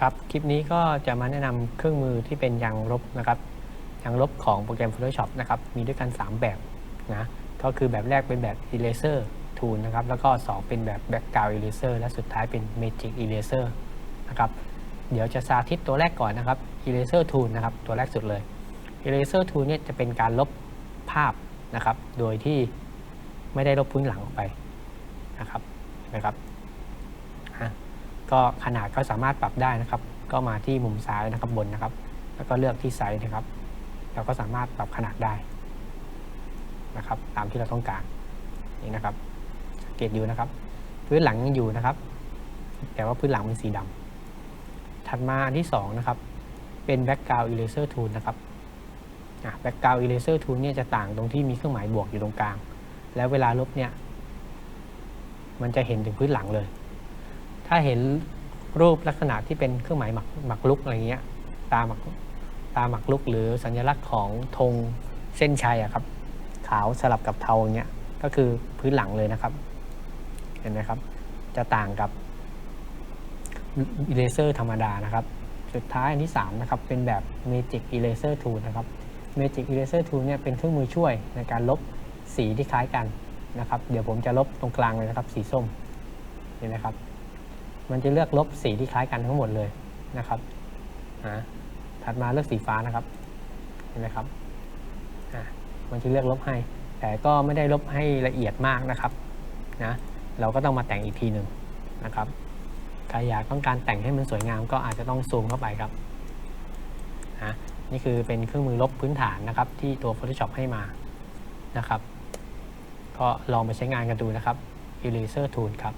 ครับ คลิปนี้ก็จะมาแนะนำเครื่องมือที่เป็นยางลบนะครับ ยางลบของโปรแกรม Photoshop นะครับ มีด้วยกัน 3 แบบนะ ก็คือแบบแรกเป็นแบบ Eraser Tool นะครับ แล้วก็ 2 เป็นแบบ Background Eraser และสุดท้ายเป็น Magic Eraser นะครับ เดี๋ยวจะสาธิตตัวแรกก่อนนะครับ Eraser Tool นะครับ ตัวแรกสุดเลย Eraser Tool เนี่ยจะเป็นการลบภาพนะครับ โดยที่ไม่ได้ลบพื้นหลังออกไปนะครับนะครับ ก็ขนาดก็สามารถปรับได้นะครับ ก็มาที่มุมซ้ายนะครับบนนะครับ แล้วก็เลือกที่ไซส์นะครับ เราก็สามารถปรับขนาดได้นะครับ ตามที่เราต้องการนี่นะครับสังเกตดูนะครับ พื้นหลังยังอยู่นะครับ แต่ว่าพื้นหลังเป็นสีดำถัดมาอันที่สองนะครับ เป็น background eraser tool นะครับอะ background eraser tool เนี่ยจะต่างตรงที่มีเครื่องหมายบวกอยู่ตรงกลาง แล้วเวลาลบเนี่ย มันจะเห็นถึงพื้นหลังเลย ถ้าเห็นรูปลักษณะที่เป็นเครื่องหมายหมักหมักลุกอะไรเงี้ยตาหมักตาหมักลุกหรือสัญลักษณ์ของธงเส้นชัยอะครับ ขาวสลับกับเทาเงี้ยก็คือพื้นหลังเลยนะครับ เห็นไหมครับ จะต่างกับอิเลเซอร์ธรรมดานะครับ สุดท้ายอันที่3นะครับเป็นแบบ Magic Eraser Tool นะครับ Magic Eraser Tool เนี่ยเป็นเครื่องมือช่วยในการลบสีที่คล้ายกันนะครับ เดี๋ยวผมจะลบตรงกลางเลยนะครับ สีส้มเห็นไหมครับ มันจะเลือกลบสีที่คล้ายกันทั้งหมดเลยนะครับถัดมาเลือกสีฟ้านะครับ เห็นไหมครับมันจะเลือกลบให้ แต่ก็ไม่ได้ลบให้ละเอียดมากนะครับนะ เราก็ต้องมาแต่งอีกทีหนึ่งนะครับใครอยากต้องการแต่งให้มันสวยงามก็อาจจะต้องซูมเข้าไปครับนะนี่คือเป็นเครื่องมือลบพื้นฐานนะครับ ที่ตัว Photoshop ให้มานะครับ ก็ลองไปใช้งานกันดูนะครับ Eraser Tool ครับ